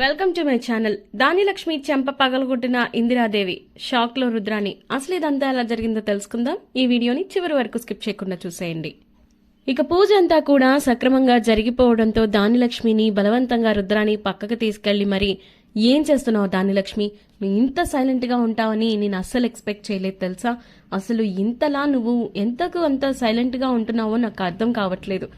Welcome to my channel. దానిలక్ష్మి చెంప పగలగొట్టిన ఇందిరాదేవి. షాక్లో రుద్రాని అసలు ఇదంతా ఎలా జరిగిందో తెలుసుకుందాం. ఈ వీడియోని చివరి వరకు స్కిప్ చేయకుండా చూసేయండి. ఇక పూజ అంతా కూడా సక్రమంగా జరిగిపోవడంతో దానిలక్ష్మిని బలవంతంగా రుద్రాని పక్కకు తీసుకెళ్ళి మరి ఏం చేస్తున్నావు దానిలక్ష్మి నువ్వు ఇంత సైలెంట్గా ఉంటావని నేను అస్సలు ఎక్స్పెక్ట్ చేయలేదు తెలుసా? అసలు ఇంతలా నువ్వు ఎంతకు అంత సైలెంట్గా ఉంటున్నావో నాకు అర్థం కావట్లేదు.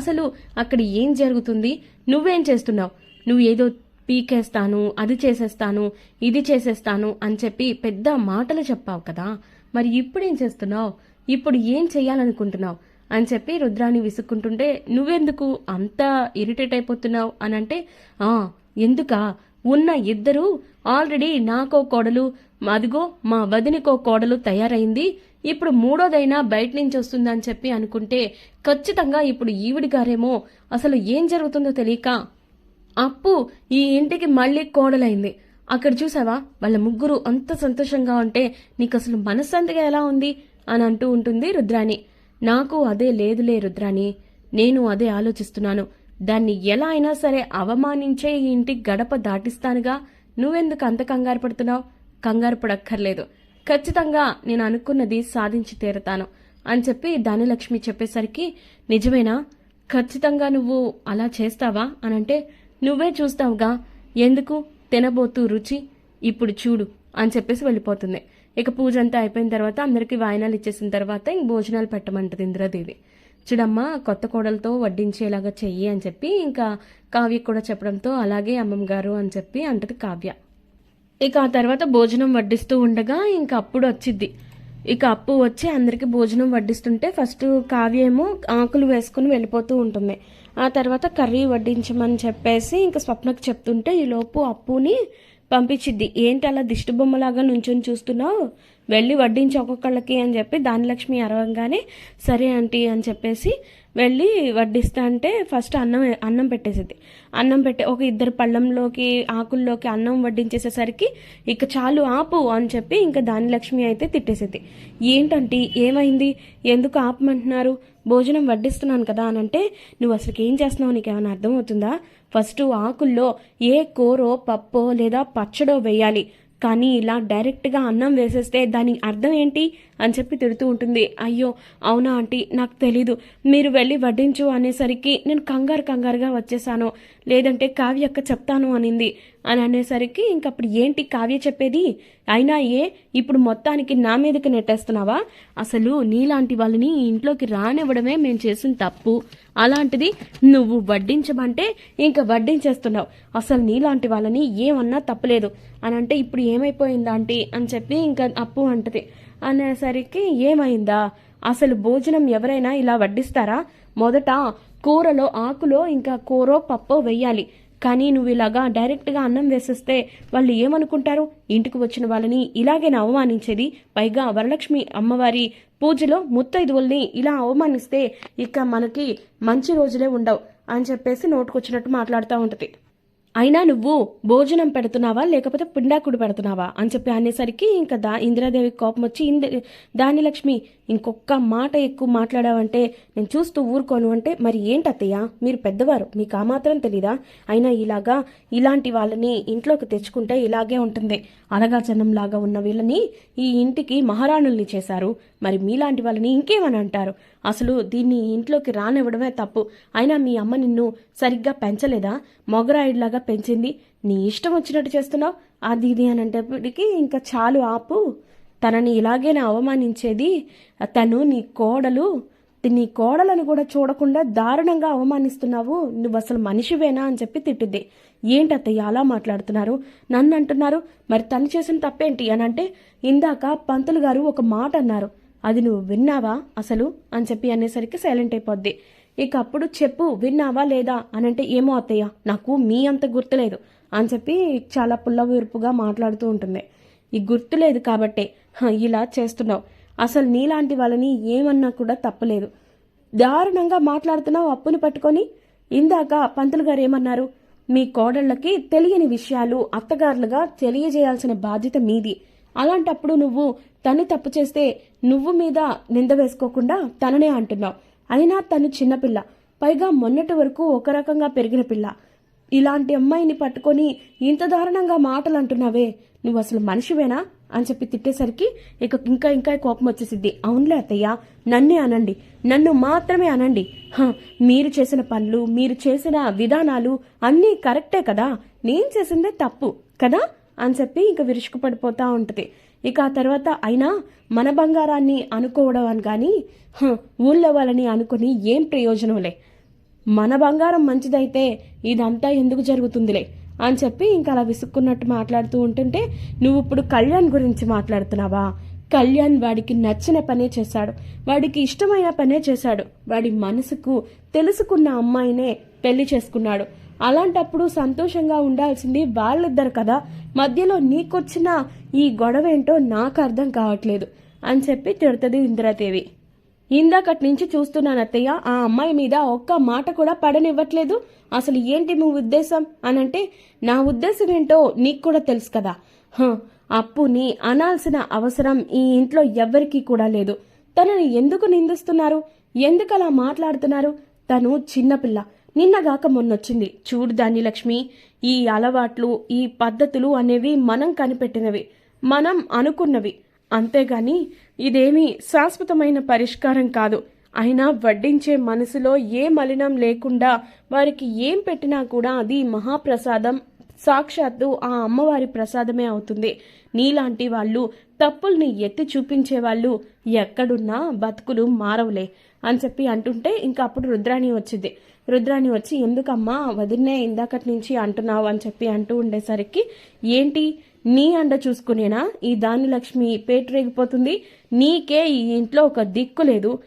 అసలు అక్కడ ఏం జరుగుతుంది? నువ్వేం చేస్తున్నావు? నువ్వు ఏదో పీకేస్తాను అది చేసేస్తాను ఇది చేసేస్తాను అని చెప్పి పెద్ద మాటలు చెప్పావు కదా. మరి ఇప్పుడేం చేస్తున్నావు? ఇప్పుడు ఏం చేయాలనుకుంటున్నావు? అని చెప్పి రుద్రాని విసుక్కుంటుంటే నువ్వెందుకు అంత ఇరిటేట్ అయిపోతున్నావు? అని అంటే ఆ ఎందుకా? ఉన్న ఇద్దరు ఆల్రెడీ నాకో కోడలు అదిగో మా వదినికో కోడలు తయారైంది. ఇప్పుడు మూడోదైనా బయట నుంచి వస్తుందని చెప్పి అనుకుంటే ఖచ్చితంగా ఇప్పుడు ఈవిడి గారేమో అసలు ఏం జరుగుతుందో తెలియక అప్పు ఈ ఇంటికి మళ్ళీ కోడలైంది. అక్కడ చూసావా? వాళ్ళ ముగ్గురు అంత సంతోషంగా ఉంటే నీకు అసలు మనశ్శాంతిగా ఎలా ఉంది? అని అంటూ ఉంటుంది రుద్రాణి. నాకు అదే లేదులే రుద్రాణి. నేను అదే ఆలోచిస్తున్నాను. దాన్ని ఎలా అయినా సరే అవమానించే ఈ ఇంటి గడప దాటిస్తానుగా. నువ్వెందుకు అంత కంగారు పడుతున్నావు? కంగారు పడక్కర్లేదు. ఖచ్చితంగా నేను అనుకున్నది సాధించి తీరతాను అని చెప్పి ధనలక్ష్మి చెప్పేసరికి నిజమేనా? ఖచ్చితంగా నువ్వు అలా చేస్తావా? అనంటే నువ్వే చూస్తావుగా. ఎందుకు? తినబోతూ రుచి. ఇప్పుడు చూడు అని చెప్పేసి వెళ్ళిపోతుంది. ఇక పూజ అంతా అయిపోయిన తర్వాత అందరికీ వాయినాలు ఇచ్చేసిన తర్వాత ఇంక భోజనాలు పెట్టమంటది ఇంద్రదేవి. చూడమ్మా కొత్త కోడలతో వడ్డించేలాగా చెయ్యి అని చెప్పి ఇంకా కావ్య కూడా చెప్పడంతో అలాగే అమ్మమ్మ గారు అని చెప్పి అంటది కావ్య. ఇక ఆ తర్వాత భోజనం వడ్డిస్తూ ఉండగా ఇంకా అప్పుడు వచ్చిద్ది. ఇక అప్పు వచ్చి అందరికి భోజనం వడ్డిస్తుంటే ఫస్ట్ కావ్య ఏమో ఆకులు వేసుకుని వెళ్ళిపోతూ ఉంటుంది. ఆ తర్వాత కర్రీ వడ్డించమని చెప్పేసి ఇంకా స్వప్నకు చెప్తుంటే ఈలోపు అప్పుని పంపించిద్ది. ఏంటి అలా దిష్టి బొమ్మలాగా నుంచొని చూస్తున్నావు? వెళ్ళి వడ్డించి ఒక్కొక్కళ్ళకి అని చెప్పి దానిలక్ష్మి అరవంగానే సరే ఆంటీ అని చెప్పేసి వెళ్ళి వడ్డిస్తా అంటే ఫస్ట్ అన్నం అన్నం పెట్టేసింది. అన్నం పెట్టే ఒక ఇద్దరు పళ్ళంలోకి ఆకుల్లోకి అన్నం వడ్డించేసేసరికి ఇక చాలు ఆపు అని చెప్పి ఇంకా దానిలక్ష్మి అయితే తిట్టేసింది. ఏంటంటే ఏమైంది? ఎందుకు ఆపమంటున్నారు? భోజనం వడ్డిస్తున్నాను కదా అని అంటే నువ్వు అసలు ఏం చేస్తున్నావు? నీకు ఏమైనా అర్థమవుతుందా? ఫస్ట్ ఆకుల్లో ఏ కూరో పప్పో లేదా పచ్చడో వేయాలి. కానీ ఇలా డైరెక్ట్గా అన్నం వేసేస్తే దాని అర్థం ఏంటి అని చెప్పి తిడుతూ ఉంటుంది. అయ్యో అవునా ఆంటీ? నాకు తెలీదు. మీరు వెళ్ళి వడ్డించు అనేసరికి నేను కంగారు కంగారుగా వచ్చేసాను. లేదంటే కావ్య అక్క చెప్తాను అనింది. అని అనేసరికి ఇంకప్పుడు ఏంటి కావ్య చెప్పేది? అయినా ఏ ఇప్పుడు మొత్తానికి నా మీదకి నెట్టేస్తున్నావా? అసలు నీలాంటి వాళ్ళని ఇంట్లోకి రానివ్వడమే మేము చేసిన తప్పు. అలాంటిది నువ్వు వడ్డించమంటే ఇంకా వడ్డించేస్తున్నావు. అసలు నీలాంటి వాళ్ళని ఏమన్నా తప్పలేదు. అని అంటే ఇప్పుడు ఏమైపోయిందాంటి అని చెప్పి ఇంకా అప్పు అంటది. అనేసరికి ఏమైందా? అసలు భోజనం ఎవరైనా ఇలా వడ్డిస్తారా? మొదట కూరలో ఆకులో ఇంకా కూరో పప్పో వెయ్యాలి. కానీ నువ్వు ఇలాగా డైరెక్ట్గా అన్నం వేసేస్తే వాళ్ళు ఏమనుకుంటారు? ఇంటికి వచ్చిన వాళ్ళని ఇలాగేనా అవమానించేది? పైగా వరలక్ష్మి అమ్మవారి పూజలో ముత్తైదువుల్ని ఇలా అవమానిస్తే ఇక మనకి మంచి రోజులే ఉండవు అని చెప్పేసి నోటుకొచ్చినట్టు మాట్లాడుతూ ఉంటుంది. అయినా నువ్వు భోజనం పెడుతున్నావా? లేకపోతే పిండాకుడు పెడుతున్నావా? అని చెప్పి అనేసరికి ఇంకా దా ఇందిరాదేవి కోపం వచ్చి ఇంద దానిలక్ష్మి ఇంకొక మాట ఎక్కువ మాట్లాడావంటే నేను చూస్తూ ఊరుకోను అంటే మరి ఏంటత్తయ్య మీరు పెద్దవారు మీకు ఆ మాత్రం తెలీదా? అయినా ఇలాగా ఇలాంటి వాళ్ళని ఇంట్లోకి తెచ్చుకుంటే ఇలాగే ఉంటుంది. లాగా ఉన్న వీళ్ళని ఈ ఇంటికి మహారాణుల్ని చేశారు. మరి మీలాంటి వాళ్ళని ఇంకేమని అంటారు? అసలు దీన్ని ఇంట్లోకి రానివ్వడమే తప్పు. అయినా మీ అమ్మ నిన్ను సరిగ్గా పెంచలేదా? మొగరాయిడ్లాగా పెంచింది. నీ ఇష్టం వచ్చినట్టు చేస్తున్నావు. అది ఇది అని అంటేపటికి ఇంకా చాలు ఆపు. తనని ఇలాగేనా అవమానించేది తను నీ కోడలు నీ కోడలను కూడా చూడకుండా దారుణంగా అవమానిస్తున్నావు నువ్వు అసలు మనిషివేనా అని చెప్పి తిట్టిద్ది. ఏంటత్తయ్య అలా మాట్లాడుతున్నారు? నన్ను అంటున్నారు మరి తను చేసిన తప్పేంటి అని అంటే ఇందాక పంతులు గారు ఒక మాట అన్నారు అది నువ్వు విన్నావా అసలు అని చెప్పి అనేసరికి సైలెంట్ అయిపోద్ది. ఇక అప్పుడు చెప్పు విన్నావా లేదా అని అంటే ఏమో అత్తయ్య నాకు మీ అంత గుర్తులేదు అని చెప్పి చాలా పుల్లవీర్పుగా మాట్లాడుతూ ఉంటుంది. ఈ గుర్తులేదు కాబట్టే ఇలా చేస్తున్నావు. అసలు నీలాంటి వాళ్ళని ఏమన్నా కూడా తప్పలేదు. దారుణంగా మాట్లాడుతున్నావు అప్పుని పట్టుకొని. ఇందాక పంతులు గారు ఏమన్నారు? మీ కోడళ్ళకి తెలియని విషయాలు అత్తగారులుగా తెలియజేయాల్సిన బాధ్యత మీది. అలాంటప్పుడు నువ్వు తను తప్పు చేస్తే నువ్వు మీద నింద వేసుకోకుండా తననే అంటున్నావు. అయినా తను చిన్నపిల్ల పైగా మొన్నటి వరకు ఒక రకంగా పెరిగిన పిల్ల. ఇలాంటి అమ్మాయిని పట్టుకొని ఇంత దారుణంగా మాటలు అంటున్నావే. నువ్వు అసలు మనిషివేనా? అని చెప్పి తిట్టేసరికి ఇక ఇంకా ఇంకా కోపం వచ్చేసిద్ది. అవునులే అత్తయ్య నన్నే అనండి. నన్ను మాత్రమే అనండి. మీరు చేసిన పనులు మీరు చేసిన విధానాలు అన్నీ కరెక్టే కదా? నేను చేసిందే తప్పు కదా? అని చెప్పి ఇక విరుచుకుపడిపోతా ఉంటుంది. ఇక ఆ తర్వాత అయినా మన బంగారాన్ని అనుకోవడం అని కానీ ఊళ్ళో వాళ్ళని అనుకుని ఏం ప్రయోజనంలే మన బంగారం మంచిదైతే ఇదంతా ఎందుకు జరుగుతుందిలే? అని చెప్పి ఇంకా అలా విసుక్కున్నట్టు మాట్లాడుతూ ఉంటుంటే నువ్వు ఇప్పుడు కళ్యాణ్ గురించి మాట్లాడుతున్నావా? కళ్యాణ్ వాడికి నచ్చిన పనే చేశాడు. వాడికి ఇష్టమైన పనే చేశాడు. వాడి మనసుకు తెలుసుకున్న అమ్మాయినే పెళ్ళి చేసుకున్నాడు. అలాంటప్పుడు సంతోషంగా ఉండాల్సింది వాళ్ళిద్దరు కదా. మధ్యలో నీకొచ్చిన ఈ గొడవ ఏంటో నాకు అర్థం కావట్లేదు అని చెప్పి తిడుతుంది ఇందిరాదేవి. ఇందాకటి నుంచి చూస్తున్నాను అత్తయ్య ఆ అమ్మాయి మీద ఒక్క మాట కూడా పడనివ్వట్లేదు. అసలు ఏంటి మీ ఉద్దేశం? అనంటే నా ఉద్దేశం ఏంటో నీకు కూడా తెలుసు కదా. హ, అప్పుని అనాల్సిన అవసరం ఈ ఇంట్లో ఎవ్వరికీ కూడా లేదు. తనని ఎందుకు నిందిస్తున్నారు? ఎందుకు అలా మాట్లాడుతున్నారు? తను చిన్నపిల్ల. నిన్నగాక మొన్నొచ్చింది. చూడు ధాన్యలక్ష్మి ఈ అలవాట్లు ఈ పద్ధతులు అనేవి మనం కనిపెట్టినవి. మనం అనుకున్నవి. అంతేగాని ఇదేమీ శాశ్వతమైన పరిష్కారం కాదు. అయినా వడ్డించే మనసులో ఏ మలినం లేకుండా వారికి ఏం పెట్టినా కూడా అది మహాప్రసాదం. సాక్షాత్తు ఆ అమ్మవారి ప్రసాదమే అవుతుంది. నీలాంటి వాళ్ళు తప్పుల్ని ఎత్తి చూపించే వాళ్ళు ఎక్కడున్నా బతుకులు మారవులే అని చెప్పి అంటుంటే ఇంకా అప్పుడు రుద్రాణి వచ్చింది. రుద్రాణి వచ్చి ఎందుకమ్మా వదిన్నే ఇందాకటి నుంచి అంటున్నావు అని చెప్పి అంటూ ఉండేసరికి ఏంటి? నీ అండ చూసుకునేనా? ఈ దాని లక్ష్మి పేటరేగిపోతుంది. నీకే ఈ ఇంట్లో ఒక దిక్కు లేదు.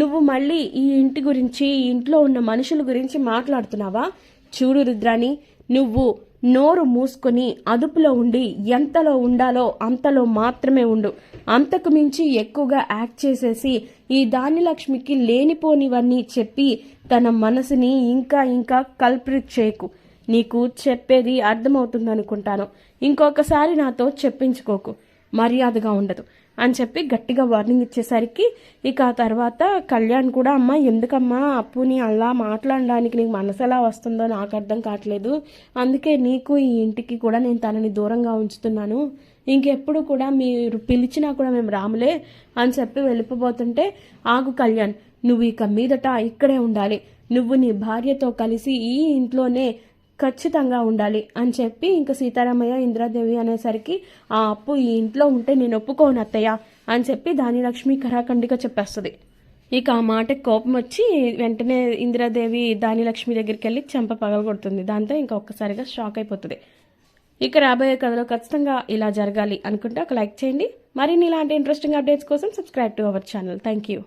నువ్వు మళ్ళీ ఈ ఇంటి గురించి ఈ ఇంట్లో ఉన్న మనుషుల గురించి మాట్లాడుతున్నావా? చూడు రుద్రాణి నువ్వు నోరు మూసుకొని అదుపులో ఉండి ఎంతలో ఉండాలో అంతలో మాత్రమే ఉండు. అంతకు మించి ఎక్కువగా యాక్ట్ చేసేసి ఈ దాని లక్ష్మికి లేనిపోనివన్నీ చెప్పి తన మనసుని ఇంకా ఇంకా కల్ప్రిట్ చేయకు. నీకు చెప్పేది అర్థమవుతుంది అనుకుంటాను ఇంకొకసారి నాతో చెప్పించుకోకు. మర్యాదగా ఉండదు. అని చెప్పి గట్టిగా వార్నింగ్ ఇచ్చేసరికి ఇక ఆ తర్వాత కళ్యాణ్ కూడా అమ్మ ఎందుకమ్మా? అప్పుని అలా మాట్లాడడానికి నీకు మనసు ఎలా వస్తుందో నాకు అర్థం కావట్లేదు. అందుకే నీకు ఈ ఇంటికి కూడా నేను తనని దూరంగా ఉంచుతున్నాను. ఇంకెప్పుడు కూడా మీరు పిలిచినా కూడా మేము రాములే అని చెప్పి వెళ్ళిపోబోతుంటే ఆగు కళ్యాణ్ నువ్వు ఇక మీదట ఇక్కడే ఉండాలి. నువ్వు నీ భార్యతో కలిసి ఈ ఇంట్లోనే ఖచ్చితంగా ఉండాలి అని చెప్పి ఇంకా సీతారామయ్య ఇందిరాదేవి అనేసరికి ఆ అప్పు ఈ ఇంట్లో ఉంటే నేను ఒప్పుకోను అత్తయ్య అని చెప్పి దానిలక్ష్మి కరాఖండిగా చెప్పేస్తుంది. ఇక ఆ మాటకి కోపం వచ్చి వెంటనే ఇందిరాదేవి దానిలక్ష్మి దగ్గరికి వెళ్ళి చెంప పగలగొడుతుంది. దాంతో ఇంకా ఒక్కసారిగా షాక్ అయిపోతుంది. ఇక రాబోయే కథలో ఖచ్చితంగా ఇలా జరగాలి అనుకుంటే ఒక లైక్ చేయండి. మరిన్ని ఇలాంటి ఇంట్రెస్టింగ్ అప్డేట్స్ కోసం subscribe to our channel. Thank you